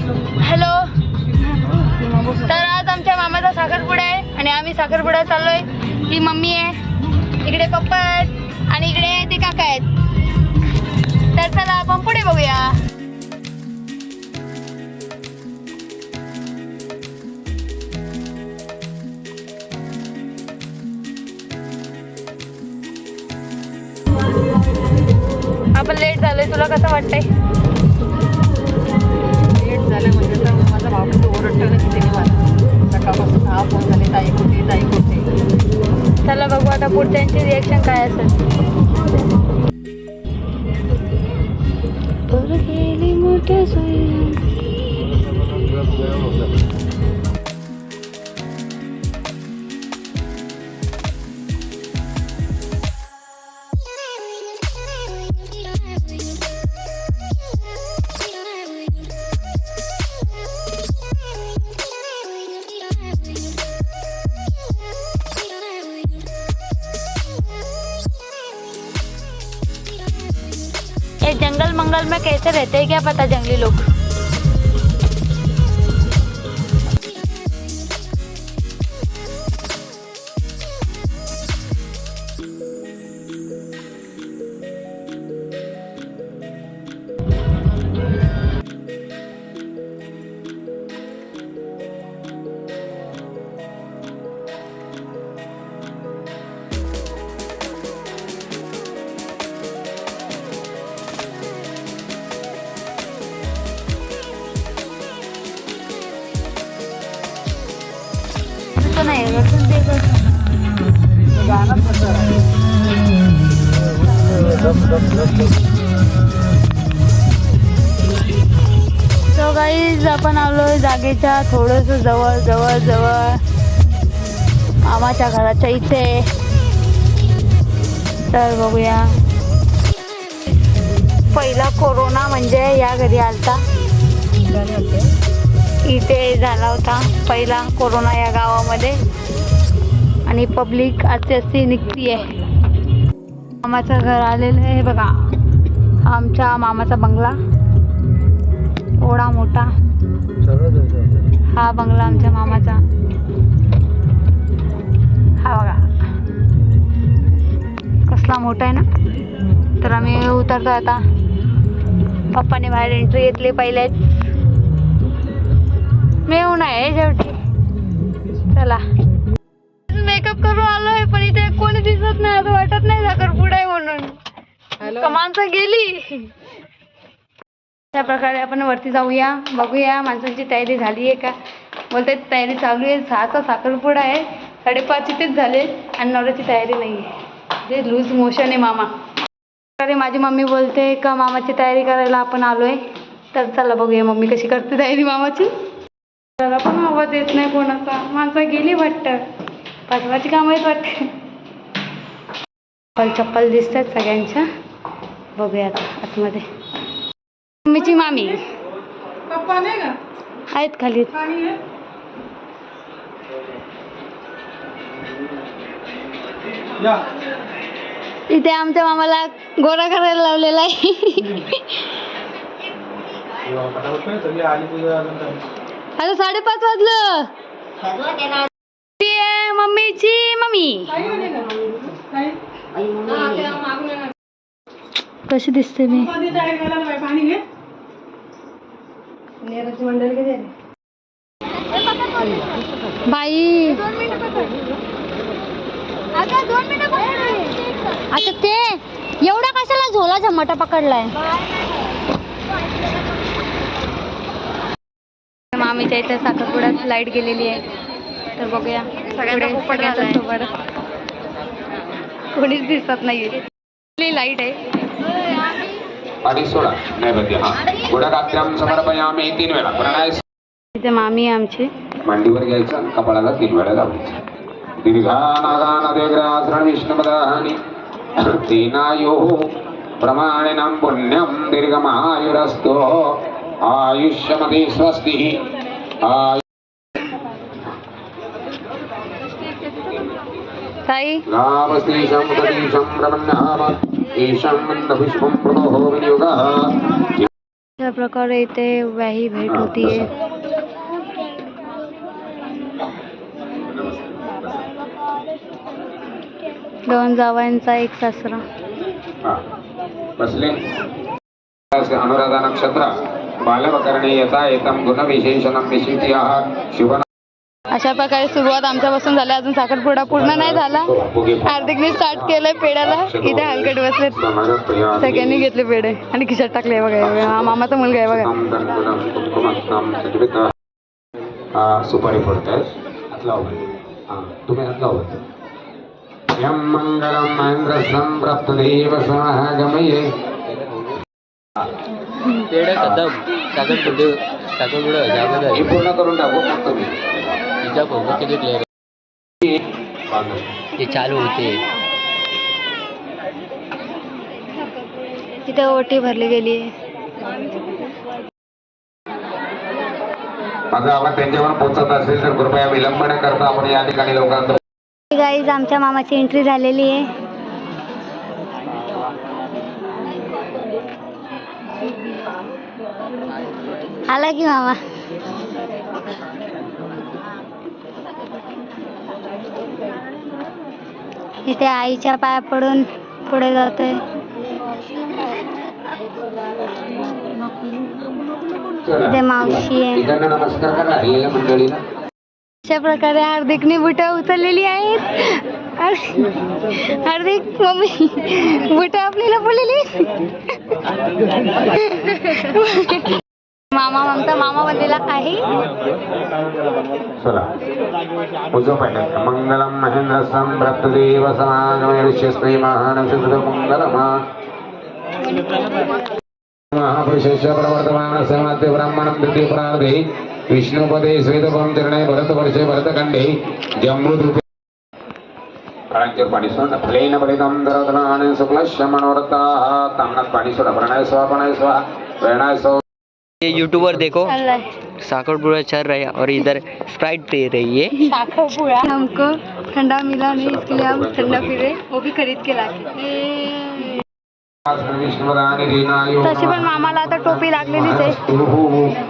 Hello. तर आज आमच्या मामाचा साखरपुडा आहे आणि आम्ही साखरपुडा चाललोय. ही मम्मी आहे. इकडे पप्पा आहेत आणि इकडे ते काका आहेत. तर चला आपण पुढे बघूया. आपण लेट झालोय तुला कसं वाटतंय? झालं म्हणजे तर माझा भाऊ कसं ओरडतोय की त्याने मला सकाळपासून हा फोन झाले ताई कुठे ताई कुठे? चला बघू आता पुढच्यांची रिॲक्शन काय असेल. मोठ्या ये जंगल मंगल में कैसे रहते हैं क्या पता जंगली लोग? असं नाही रसून ते कसं. So guys, आपण आलो जागेच्या थोडस जवळ जवळ जवळ. मामाच्या घराच्या इथे. तर बघूया. पहिला कोरोना म्हणजे या घरी आलता. इथे झाला होता पहिला कोरोना या गावामध्ये. आणि पब्लिक अशी अशी निघती आहे मामाचं घर आलेलं आहे बघा. आमच्या मामाचा बंगला. ओढा मोठा. हा बंगला आमच्या मामाचा. हा बघा. कसला मोठा आहे ना? तर आम्ही उतरतो आता. पप्पाने बाहेर एंट्री घेतली पहिलेच. मी येऊन आहे शेवटी. चला. मेकअप करून आलोय पण इथे कोणी दिसत नाही असं वाटत नाही साखरपुडा आहे म्हणून. माणसं गेली? त्या प्रकारे आपण वरती जाऊया बघूया माणसांची तयारी झाली आहे का? बोलते तयारी चालू आहे सहाचा साखरपुडा आहे साडेपाच इथेच झाले आणि नवऱ्याची तयारी नाही आहे. ते लूज मोशन आहे मामा. अरे माझी मम्मी बोलते का मामाची तयारी करायला आपण आलोय? तर चला बघूया मम्मी कशी करते तयारी मामाची. त्याला पण आवाज येत नाही कोणाचा. माणसं गेली वाटतं. पाचवाची कामं आहेत वाटतं. चप्पल चप्पल दिसतात सगळ्यांच्या. बघूया आता आतमध्ये. मम्मीची मामी. पप्पा नाही का? आहेत खाली. पाणी आहे इथे आमच्या मामाला गोरा करायला लावलेला आहे. आता साडेपाच वाजलं. ती आहे मम्मीची मम्मी. कशी दिसते मी? बाई. आता ते एवढा कशाला झोला झमाटा पकडलाय? मामीच्या इथे साखरपुड्यात लाइट गेलेली आहे. तर बघूया. सगळ्यांचा सगळ्यांचा सोबत कोणीच दिसत नाहीये. लाइट आहे. हा. इथे मामी आहे आमची. मांडीवर घ्यायचं कपाळाला तीन वेळा लावायचं. दीर्घानागानदेग्रासरण विष्णुपदानी तेनायो प्रमाणिनं पुण्यं दीर्घमायुरस्तो. आयुष्यमती स्वस्ति तदीशं ईशं मन्दपुष्पं प्रदोहो विनियोगः। प्रकारे व्याही भेट होतीये दोन जावांचा एक सासरा। बसले अनुराधा नक्षत्र। बालवकरणे यथा गुणविशेषणं विशिष्य शुभ अशा प्रकारे सुरुवात आमच्यापासून झाली. अजून साखरपुडा पूर्ण नाही झाला. हार्दिकने स्टार्ट केलंय पेड्याला इथे हलकट बसलेत. सगळ्यांनी घेतले पेढे. आणि खिशात टाकले बघा हे मामाचा मुलगा आहे बघा. सुपारी हा तुम्ही हात लावा यम मंगलम महेंद्र पेढे कदम साखरपुडे साखरपुडं हे जागोदर पूर्ण करून टाकू मग तुम्ही तिच्या फोटो किती क्लिअर ते चालू होते. तिथे ओटी भरली गेली. माझा आवाज त्यांच्यावर पोहोचत असेल तर कृपया विलंब न करता आपण या ठिकाणी लोकांचं. गाईज आमच्या मामाची एंट्री झालेली आहे. आला की मामा इथे आईच्या पाया पडून पुढे जातोय इथे मावशी आहे नमस्कार मंडळीला अशा प्रकारे हार्दिकने बुट उचललेली आहेत. हार्दिक मम्मी बुट आपल्याला बोललेली मामा आमचा मामा बनलेला आहे. चला. उजव पाहिजे मंगलम महेंद्र संप्राप्त देव समागम ऋष्यस्त्री महान शुद्ध मंगलमा. महापुरुषस्य प्रवर्तमान समाद्य ब्राह्मणं द्वितीय प्रार्धे विष्णुपदे श्वेतपं चरणे भरतवर्षे भरतखंडे जम्बूद्रुपे फळांच्यावर पाणी सोड फलेन दरदनान शुक्लश्य मनोरथाः प्रणाय स्वाहा प्रणाय स्वाहा प्रेरणाय स्वाहा ये यूट्यूबर देखो। चाललाय. साखरपुड़ा चल रहा है और इधर स्प्राइट दे रही है हमको ठंडा मिला नहीं इसके लिए हम ठंडा पी रहे वो भी खरीद के लाके तशी पण मामाला आता टोपी लागलेलीच आहे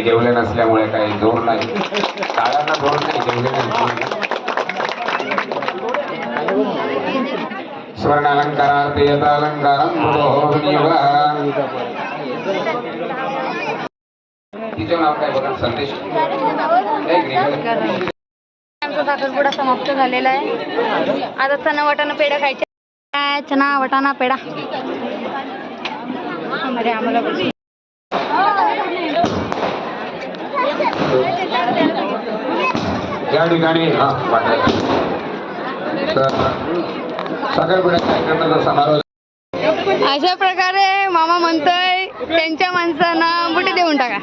नाही जेवले नसल्यामुळे काही जोर नाही. काळांना जोर नाही जेवले नाही. स्वर्ण अलंकारार्थ यथ तिचं नाव काय बघा संदेश? आमचा साखरपुडा समाप्त झालेला आहे आता चना वाटाणा पेढा खायचे. काय चना वाटाणा पेढा. आम्हाला या ठिकाणी हा कार्यक्रमाचा समारोह अशा प्रकारे मामा म्हणतोय त्यांच्या माणसांना बुटी देऊन टाका.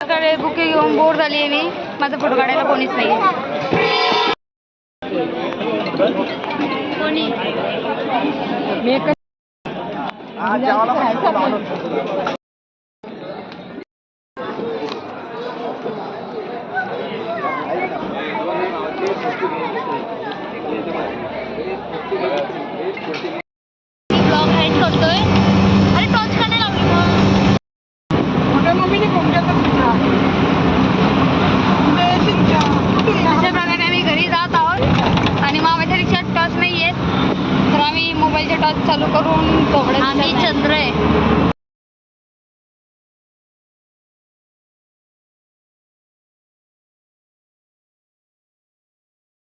तिकडे बुके घेऊन बोर झाली आहे मी. माझा फोटो काढायला कोणीच नाही